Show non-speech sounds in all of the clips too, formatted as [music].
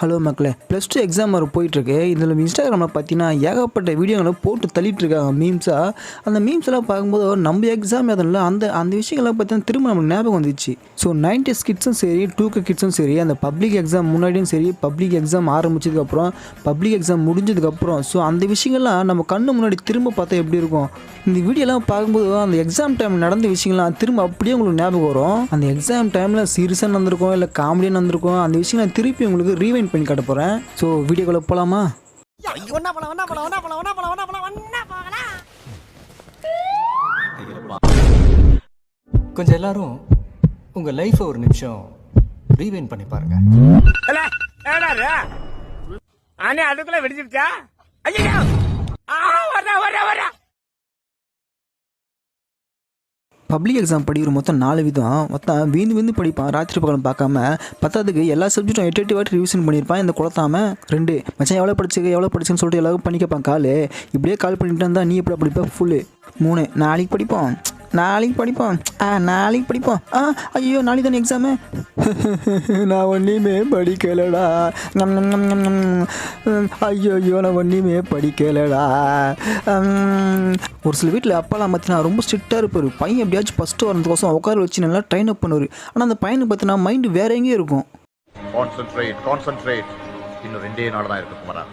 Hello மக்களே. Plus two exam வர போயிட்டுருக்கு. இதில் இன்ஸ்டாகிராமில் பார்த்தீங்கன்னா ஏகப்பட்ட வீடியோங்களை போட்டு தள்ளிட்டு இருக்காங்க மீம்ஸாக அந்த மீம்ஸ் எல்லாம் பார்க்கும்போது நம்ம எக்ஸாம் இல்லை அந்த அந்த விஷயங்கள்லாம் பார்த்தீங்கன்னா திரும்ப நம்மளுக்கு ஞாபகம் வந்துச்சு ஸோ நைன்டி கிட்ஸும் சரி டூ கே கிட்ஸும் சரி அந்த பப்ளிக் எக்ஸாம் முன்னாடியும் சரி பப்ளிக் எக்ஸாம் ஆரம்பிச்சதுக்கப்புறம் பப்ளிக் எக்ஸாம் முடிஞ்சதுக்கப்புறம் ஸோ அந்த விஷயங்கள்லாம் நம்ம கண்ணு முன்னாடி திரும்ப பார்த்தா எப்படி இருக்கும்? இந்த வீடியோலாம் பார்க்கும்போது அந்த எக்ஸாம் டைம் நடந்த விஷயங்கள்லாம் திரும்ப அப்படியே உங்களுக்கு ஞாபகம் வரும். அந்த எக்ஸாம் டைமில் சீரியஸாக நடந்திருக்கும் இல்லை காமெடியாக நடந்திருக்கும் அந்த விஷயங்கள்லாம் திருப்பி உங்களுக்கு ரீவைண்ட் பண்ணி காட்ட போகிறேன் ஸோ வீடியோக்குள்ளே போகலாமா. கொஞ்சம் எல்லாரும் உங்க லைஃப்பை ஒரு நிமிஷம் ரீவைன் பண்ணி பாருங்க. ஆனே அதுக்குள்ள வெடிச்சிருச்சா ஐயோ ஆ வரா வரா வரா பப்ளிக் எக்ஸாம் படிக்கிற மொத்தம் நாலு விதம். மொத்தம் வீந்து வீந்து படிப்பான் ராத்திரி பகலும் பார்க்காம பத்தாவதுக்கு எல்லா சப்ஜெக்ட்டும் எட்டு எட்டு வாட்டி ரிவிஷன் பண்ணியிருப்பான். இந்த குளத்தாம ரெண்டு. மச்சான் எவ்வளோ படிச்சுக்க எவ்வளோ படிச்சுன்னு சொல்லிட்டு எல்லாரும் பண்ணிக்கப்பான் காலு. இப்படியே கால் பண்ணிட்டு இருந்தால் நீ எப்படி படிப்ப? ஃபுல்லு மூணு. நாளைக்கு படிப்போம். நாளைக்கு படிப்போம். ஆ நாளைக்கு படிப்போம். ஆ ஐயோ நாளைக்கு தானே எக்ஸாமு [laughs] நான் ஒன்றையுமே படிக்கலடா. ஞம், ஐயோ ஐயோ நான் ஒன்றையுமே படிக்கலடா. ஒரு சில வீட்டில் அப்பாலாம் பார்த்தீங்கன்னா ரொம்ப ஸ்ட்ரிக்டாக இருப்பார். பையன் எப்படியாச்சும் ஃபஸ்ட்டு வரதுக்கோசம் உட்கார வச்சு நல்லா ட்ரைன் அப் பண்ணுவார். ஆனால் அந்த பையனுக்கு பார்த்தீங்கன்னா மைண்டு வேற எங்கேயும் இருக்கும். கான்சென்ட்ரேட் கான்சென்ட்ரேட் இன்னும் ரெண்டே நாள் தான் இருக்கு குமரா.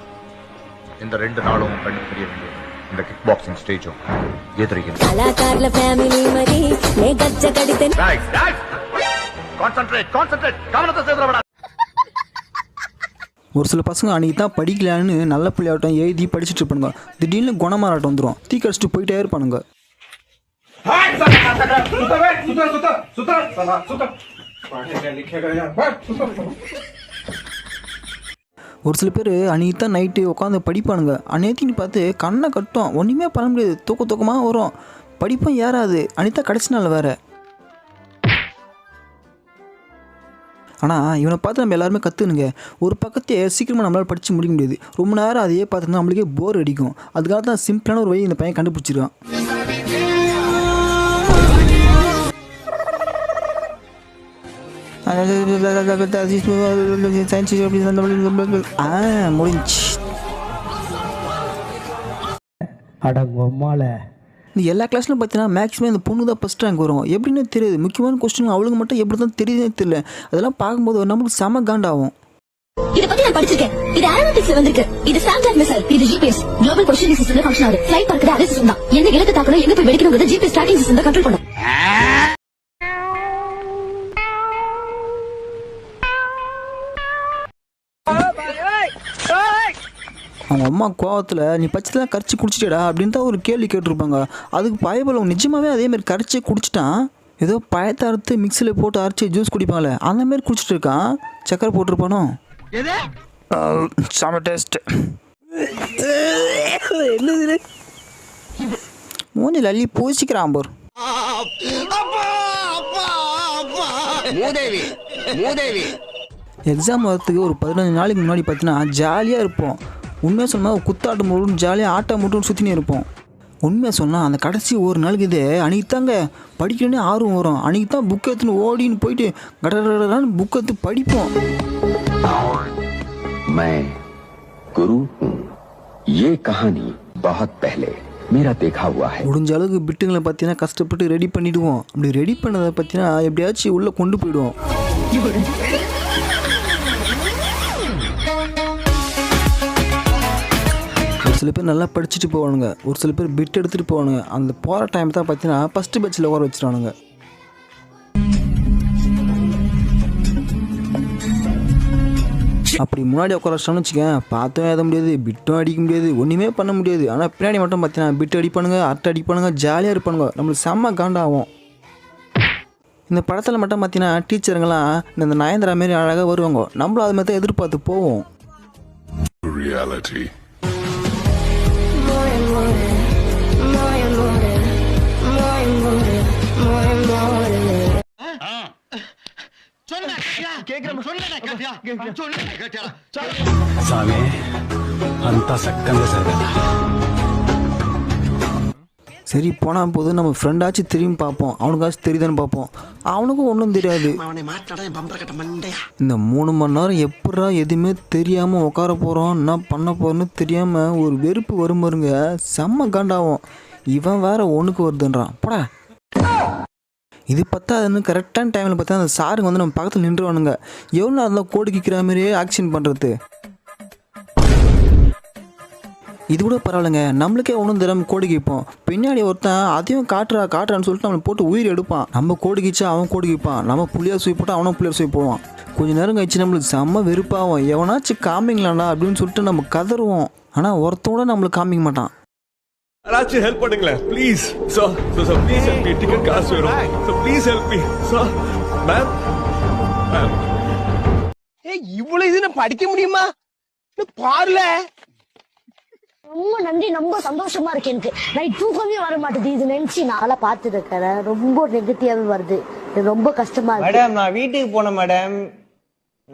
இந்த ரெண்டு நாளும் கண்டு தெரிய வேண்டியது. இந்த கிக் பாக்ஸிங் ஸ்டேஜும் எதிரிகள் కళాకారుల ఫ్యామిలీ మరి నే గజ్జ కడితే கான்சென்ட்ரேட் கான்சென்ட்ரேட் கவனத்தை சேர்த்துடா ஒரு சில பசங்க அன்றைக்கி தான் படிக்கலான்னு நல்ல பிள்ளையாட்டம் எழுதி படிச்சுட்டு இருப்பானுங்க திடீர்னு குணமாராட்டம் வந்துடும் தீ கடிச்சிட்டு போயிட்டே இருப்பானுங்க ஒரு சில பேர் அன்றைக்கி தான் நைட்டு உட்காந்து படிப்பானுங்க. அன்னைக்கு பார்த்து கண்ணை கட்டும். ஒன்றுமே பண்ண முடியாது. தூக்க தூக்கமாக வரும். படிப்பும் ஏறாது. அனிதா கடைசி நாள் வேறு. ஆனால் இவனை பார்த்து நம்ம எல்லாருமே கற்றுனுங்க ஒரு பக்கத்தையே சீக்கிரமாக நம்மளால் படித்து முடிக்க முடியாது. ரொம்ப நேரம் அதையே பார்த்துட்டு நம்மளுக்கே போர் அடிக்கும். அதுக்காக தான் சிம்பிளான ஒரு வழி இந்த பையன் கண்டுபிடிச்சிருக்கான். ஆ முடிஞ்சு அடங்கொம்மால இந்த எல்லா கிளாஸ்லையும் பார்த்தீங்கன்னா மேக்ஸிமம் இந்த பொண்ணு தான் ஃபஸ்ட் ரேங்க் வரும். எப்படின்னு தெரியுது. முக்கியமான கொஸ்டின் அவளுக்கு மட்டும் எப்படி தான் தெரியுதுன்னே தெரியல. அதெல்லாம் பார்க்கும்போது நம்மளுக்கு செம காண்டாகும். இத பத்தி நான் படிச்சிருக்கேன். இது ஏரோநாட்டிக்ஸ்ல வந்திருக்கு. இது ஸ்டாண்டர்ட் மிசைல் இது GPS global positioning system function ஆகுது. ஃளைட் பறக்குது அதே சிஸ்டம் தான். எந்த இலக்கு தாக்கணும் எங்க போய் வெடிக்கணுங்கிறது ஜிபிஎஸ் ட்ராக்கிங் சிஸ்டம் தான் கண்ட்ரோல் பண்ணும் அவங்க அம்மா கோவத்தில் நீ பச்சைலாம் கரைச்சி குடிச்சிட்டடா அப்படின்னு தான் ஒரு கேள்வி கேட்டிருப்பாங்க. அதுக்கு பயபலம் நிஜமாவே அதே மாதிரி கரைச்சி குடிச்சிட்டான். ஏதோ பழத்தை அறுத்து மிக்சியில் போட்டு அரைச்சி ஜூஸ் குடிப்பாங்களே அந்த மாதிரி குடிச்சிட்டு இருக்கான். சக்கரை போட்டிருப்பானோ? செம டேஸ்ட் என்னது மூஞ்சில் அள்ளி பூசிக்கிறான் போர். எக்ஸாம் வரத்துக்கு ஒரு பதினஞ்சு நாளைக்கு முன்னாடி பார்த்தீங்கன்னா ஜாலியாக இருப்போம். உண்மையாக சொன்னால் குத்தாட்டம் போட்டு ஜாலியாக ஆட்டம் போட்டுன்னு சுற்றினே இருப்போம். உண்மையாக சொன்னால் அந்த கடைசி ஒரு நாளுக்கு இது அன்றைக்கி தாங்க படிக்கணும்னே ஆர்வம் வரும். அன்றைக்கி தான் புக் எடுத்துன்னு ஓடின்னு போயிட்டு கடகடகடான்னு புக் எடுத்து படிப்போம். குரு ஏ கஹானி பகத் பஹலே மீரா தேகா ஹுவா ஹை முடிஞ்ச அளவுக்கு பிட்டுங்களை பார்த்தீங்கன்னா கஷ்டப்பட்டு ரெடி பண்ணிடுவோம். அப்படி ரெடி பண்ணதை பார்த்தீங்கன்னா எப்படியாச்சும் உள்ளே கொண்டு போயிடுவோம். சில பேர் நல்லா படிச்சுட்டு போவானுங்க. ஒரு சில பேர் பிட் எடுத்துகிட்டு போவானுங்க. அந்த போகிற டைம் தான் பார்த்தீங்கன்னா ஃபஸ்ட்டு பெட்சில் உட்கார வச்சுருவானுங்க. அப்படி முன்னாடி உட்கார வச்சிட்டோம்னு வச்சுக்கேன் பார்த்தும் எழுத முடியாது பிட்டும் அடிக்க முடியாது ஒன்றுமே பண்ண முடியாது. ஆனால் பின்னாடி மட்டும் பார்த்தீங்கன்னா பிட் அடிப்பானுங்க அட்டை அடிப்பானுங்க ஜாலியாக இருப்பானுங்க. நம்மளுக்கு செம்ம காண்டாகும். இந்த படத்தில் மட்டும் பார்த்தீங்கன்னா டீச்சருங்களாம் இந்த நயன்தரா மாரி அழகாக வருவாங்க. நம்மளும் அது மாதிரி தான் எதிர்பார்த்து போவோம். amore, moje amore, moje amore, moje amore. சாமி அந்த சக்கந்த சர்வதா சரி போனால் போது நம்ம ஃப்ரெண்டாச்சும் திரும்பி பார்ப்போம். அவனுக்காச்சும் தெரியுதான்னு பார்ப்போம். அவனுக்கும் ஒன்றும் தெரியாது. இந்த மூணு மணி நேரம் எப்படா எதுவுமே தெரியாமல் உட்கார போகிறோம் என்ன பண்ண போகிறோன்னு தெரியாமல் ஒரு வெறுப்பு வரும் பாருங்க. செம்ம காண்டாகும் இவன் வேற ஒன்றுக்கு வருதுன்றான். போடா. இது பத்தாதுன்னு கரெக்டான டைமில் பார்த்தா அந்த சாருங்க வந்து நம்ம பக்கத்தில் நின்றுவானுங்க. எவ்வளோ நேரம் தான் கோடு கிக்கிற மாதிரியே ஆக்ஷன் பண்ணுறது இது கூட பரவாயில்லைங்க. நம்மளுக்கே ஒன்றும் தெரியாமல் கோடி கேட்போம் பின்னாடி ஒருத்தன் அதையும் காட்டுறா காட்டுறான்னு சொல்லிட்டு நம்மளை போட்டு உயிர் எடுப்பான். நம்ம கோடி கிச்சா அவன் கோடி கிப்பான் நம்ம புள்ளியார் சூய் போட்டு அவனும் புள்ளியார் சூய் போடுவான் கொஞ்ச நேரம் கழிச்சு நம்மளுக்கு செம்ம வெறுப்பாகும். எவனாச்சும் காமிங்களாண்டா அப்படின்னு சொல்லிட்டு நம்ம கதறுவோம். ஆனால் ஒருத்தன் கூட நம்மளுக்கு காமிக்க மாட்டான். யாராச்சும் ஹெல்ப் பண்ணுங்களேன். Please sir sir sir please help me ticket காசு வேணும். Sir please help me sir ma'am ma'am ஏய் இவ்வளவு இது நான் படிக்க முடியுமா? இன்னும் பாருல. ரொம்ப நன்றி ரொம்ப சந்தோஷமா இருக்கு எனக்கு. நைட் தூக்கமே வர மாட்டேது. இது நினைச்சு நான் பார்த்து இருக்கிறேன் ரொம்ப நெகட்டிவாவே வருது. ரொம்ப கஷ்டமா இருக்கு. மேடம் நான் வீட்டுக்கு போனேன் மேடம்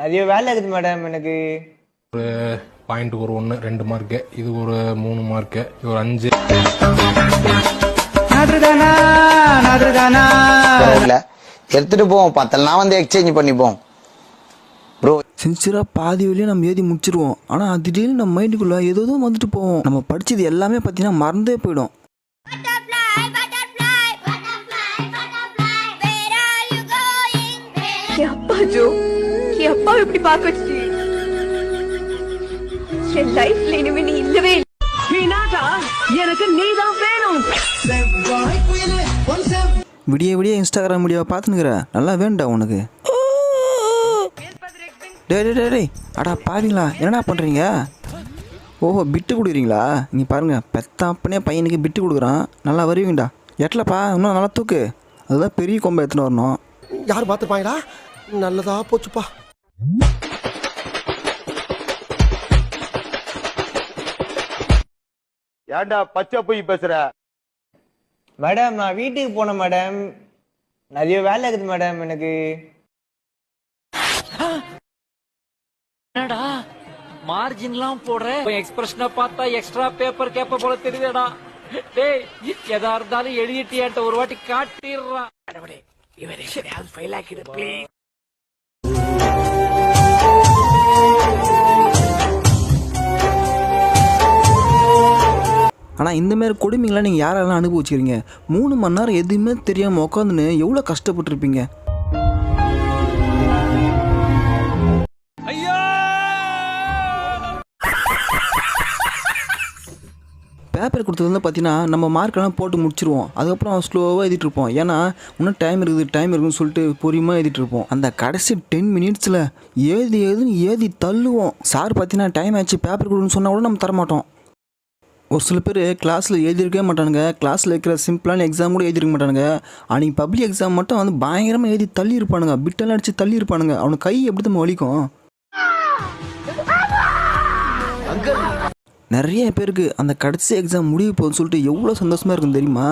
நிறைய வேலை இருக்குது மேடம் எனக்கு. பாயிண்ட் ஒரு ஒன்று ரெண்டு மார்க்கு இது ஒரு மூணு மார்க்கு இது ஒரு அஞ்சு. எடுத்துட்டு போவோம் பத்தெல்லாம் வந்து எக்ஸ்சேஞ்ச் பண்ணிப்போம். ப்ரோ சின்சியராக பாதி வழியும் நம்ம எழுதி முடிச்சிருவோம். ஆனால் திடீர்னு நம்ம மைண்டுக்குள்ளே ஏதோ ஏதோ வந்துட்டு போவோம். நம்ம படிச்சது எல்லாமே பார்த்தீங்கன்னா மறந்தே போயிடும். அப்பா ஜோ. என் அப்பா இப்படி பார்க்க வச்சு என் லைஃப்ல இனிமே நீ இல்லவே இல்லை. எனக்கு நீதான் வேணும். விடிய விடிய இன்ஸ்டாகிராம் வீடியோவை பார்த்துனுக்குற நல்லா வேண்டா உனக்கு. டேய் டேய், டேய் அடா பாருங்களா என்னடா பண்ணுறீங்க ஓஹோ பிட்டு கொடுக்குறீங்களா? நீ பாருங்க பெத்தாப்பனே பையனுக்கு பிட்டு கொடுக்குறான். நல்லா வருவீங்கடா. எட்டலப்பா இன்னும் நல்லா தூக்கு. அதுதான் பெரிய கொம்பை எடுத்துன்னு வரணும். யார் பாத்துப்பாங்களா நல்லதா போச்சுப்பா. ஏன்டா பச்சை போய் பேசுற? மேடம் நான் வீட்டுக்கு போனேன் மேடம். நிறைய வேலை இருக்குது மேடம் எனக்கு. என்னடா? மார்ஜின்லாம் போடுற? எக்ஸ்பிரஷனை பார்த்தா எக்ஸ்ட்ரா பேப்பர் கேப்ப போல தெரியுதேடா. டேய் எதா இருந்தாலும் எழுதிட்டியான்ட்ட ஒரு வாட்டி காட்டிடுறான். இவரை ஃபைல் ஆக்கிடு ப்ளீஸ் ஆனால் இந்தமாரி கொடுமைங்களாம் நீங்கள் யாரெல்லாம் அனுபவிச்சிருக்கீங்க? மூணு மணி நேரம் எதுவுமே தெரியாமல் உட்காந்துன்னு எவ்வளோ கஷ்டப்பட்டுருப்பீங்க? பேப்பர் கொடுத்தது வந்து பார்த்தீங்கன்னா நம்ம மார்க்கெல்லாம் போட்டு முடிச்சிருவோம். அதுக்கப்புறம் ஸ்லோவாக எழுதிட்டு இருப்போம். ஏன்னா இன்னும் டைம் இருக்குது டைம் இருக்குதுன்னு சொல்லிட்டு பொறுமையாக எழுதிட்டு இருப்போம். அந்த கடைசி டென் மினிட்ஸில் எழுதி எழுதுன்னு ஏதி தள்ளுவோம். சார் பார்த்தீங்கன்னா டைம் ஆச்சு பேப்பர் கொடுன்னு சொன்னால் கூட நம்ம தரமாட்டோம். ஒரு சில பேர் கிளாஸில் எழுதியிருக்கவே மாட்டானுங்க. கிளாஸில் இருக்கிற சிம்பிளான எக்ஸாம் கூட எழுதிருக்க மாட்டானுங்க. அன்றைக்கி பப்ளிக் எக்ஸாம் மட்டும் வந்து பயங்கரமாக எழுதி தள்ளி இருப்பானுங்க பிட்டெல்லாம் அடித்து தள்ளி இருப்பானுங்க அவனுக்கு கை எப்படி தான் வலிக்கும்? நிறைய பேருக்கு அந்த கடைசி எக்ஸாம் முடிய போகுதுன்னு சொல்லிட்டு எவ்வளோ சந்தோஷமாக இருக்கும் தெரியுமா?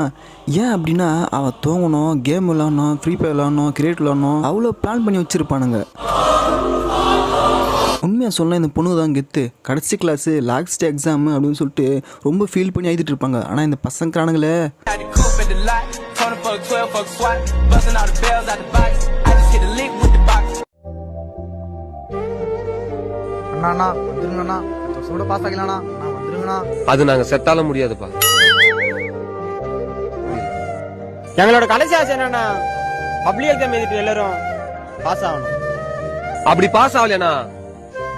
ஏன் அப்படின்னா அவன் தூங்கணும் கேம் விளாடணும் ஃப்ரீ ஃபயர் விளாடணும் கிரிக்கெட் விளாடணும் அவ்வளோ பிளான் பண்ணி வச்சுருப்பானுங்க. உண்மையாக சொன்னால் இந்த பொண்ணு தான் கெத்து. கடைசி கிளாஸு லாஸ்ட் எக்ஸாம் அப்படின்னு சொல்லிட்டு ரொம்ப ஃபீல் பண்ணி எழுதிட்டு இருப்பாங்க. ஆனால் இந்த பசங்கிறானுங்களே. அண்ணா வந்துருங்கண்ணா. சூட பாஸ் ஆகலாண்ணா வந்துருங்கண்ணா அது நாங்க செத்தாலும் முடியாதுப்பா. எங்களோட கடைசி ஆசை என்னன்னா பப்ளிக் எக்ஸாம் எழுதிட்டு எல்லாரும் பாஸ் ஆகணும். அப்படி பாஸ் ஆகலையாண்ணா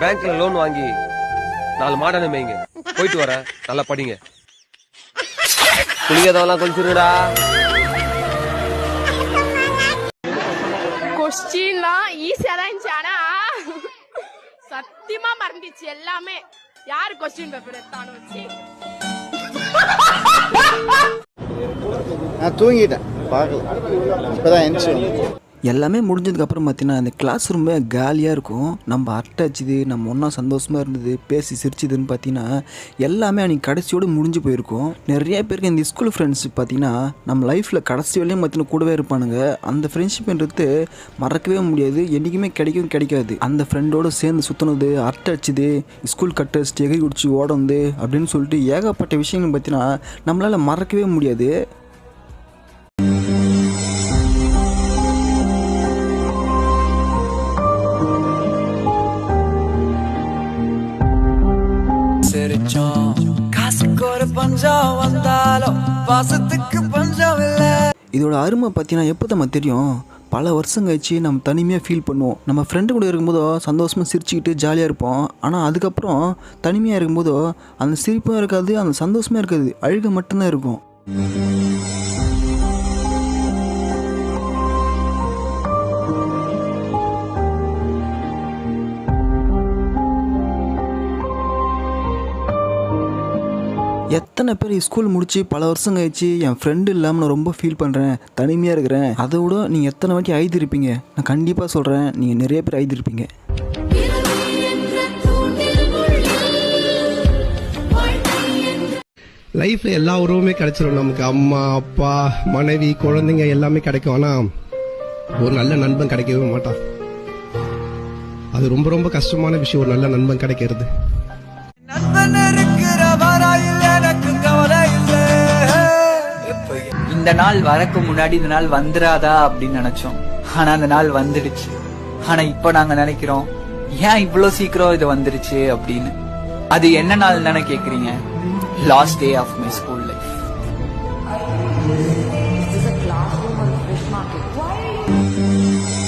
பேங்க்ல லோன் வாங்கி நாலு மாடனை மேய்ங்க போயிட்டு வர நல்லா படிங்க. குளிக்காதவெல்லாம் கொஞ்சிருடா கொஸ்டின்லாம் ஈஸியா தான் இருந்துச்சு ஆனா சத்தியமா மறந்துச்சு எல்லாமே. யாரு கொஸ்டின் பேப்பர் எடுத்தானு வச்சு நான் தூங்கிட்டேன் பார்க்கல. இப்பதான் எந்திரிச்சு எல்லாமே முடிஞ்சதுக்கப்புறம் பார்த்தீங்கன்னா அந்த கிளாஸ் ரூமே காலியாக இருக்கும். நம்ம அரட்டை நம்ம ஒன்றா சந்தோஷமாக இருந்தது பேசி சிரிச்சுதுன்னு பார்த்தீங்கன்னா எல்லாமே அன்றைக்கி கடைசியோடு முடிஞ்சு போயிருக்கும். நிறைய பேருக்கு இந்த ஸ்கூல் ஃப்ரெண்ட்ஸ் பார்த்தீங்கன்னா நம்ம லைஃப்பில் கடைசி வரையும் பார்த்தீங்கன்னா கூடவே இருப்பானுங்க. அந்த ஃப்ரெண்ட்ஷிப்ன்றது மறக்கவே முடியாது. என்றைக்குமே கிடைக்கும் கிடைக்காது. அந்த ஃப்ரெண்டோடு சேர்ந்து சுற்றினது அரட்டை அடிச்சுது ஸ்கூல் கட்டர்ஸ் எகிரி குடிச்சு ஓடந்து அப்படின்னு சொல்லிட்டு ஏகப்பட்ட விஷயங்கள் பார்த்தீங்கன்னா நம்மளால் மறக்கவே முடியாது. பஞ்சம் வந்தாலும் பாசத்துக்கு பஞ்சம் இல்லை இதோட அருமை பார்த்தீங்கன்னா எப்போ நம்ம தெரியும்? பல வருஷம் கழிச்சு நம்ம தனிமையாக ஃபீல் பண்ணுவோம். நம்ம ஃப்ரெண்டு கூட இருக்கும்போதோ சந்தோஷமாக சிரிச்சுக்கிட்டு ஜாலியாக இருப்போம். ஆனால் அதுக்கப்புறம் தனிமையாக இருக்கும்போதோ அந்த சிரிப்பும் இருக்காது அந்த சந்தோஷமாக இருக்காது. அழுக மட்டும்தான் இருக்கும். எத்தனை பேர் ஸ்கூல் முடிச்சு பல வருஷம் கழிச்சு என் ஃப்ரெண்டு இல்லாமல் நான் ரொம்ப ஃபீல் பண்ணுறேன் தனிமையாக இருக்கிறேன். அதை விட நீங்கள் எத்தனை வாட்டி ஐதிருப்பீங்க? நான் கண்டிப்பாக சொல்கிறேன் நீங்கள் நிறைய பேர் ஐதிருப்பீங்க. லைஃப்ல எல்லா உறவுமே கிடைச்சிரும் நமக்கு. அம்மா அப்பா மனைவி குழந்தைங்க எல்லாமே கிடைக்கும். ஆனா ஒரு நல்ல நண்பன் கிடைக்கவே மாட்டான். அது ரொம்ப ரொம்ப கஷ்டமான விஷயம். ஒரு நல்ல நண்பன் கிடைக்கிறது. இந்த நாள் வரக்கு முன்னாடி இந்த நாள் வந்துடாதா அப்படின்னு நினைச்சோம். ஆனா அந்த நாள் வந்துடுச்சு. ஆனா இப்ப நாங்க நினைக்கிறோம் ஏன் இவ்வளவு சீக்கிரம் இது வந்துருச்சு? அப்படின்னு. அது என்ன நாள் தானே கேக்குறீங்க? Last day of my school life This you...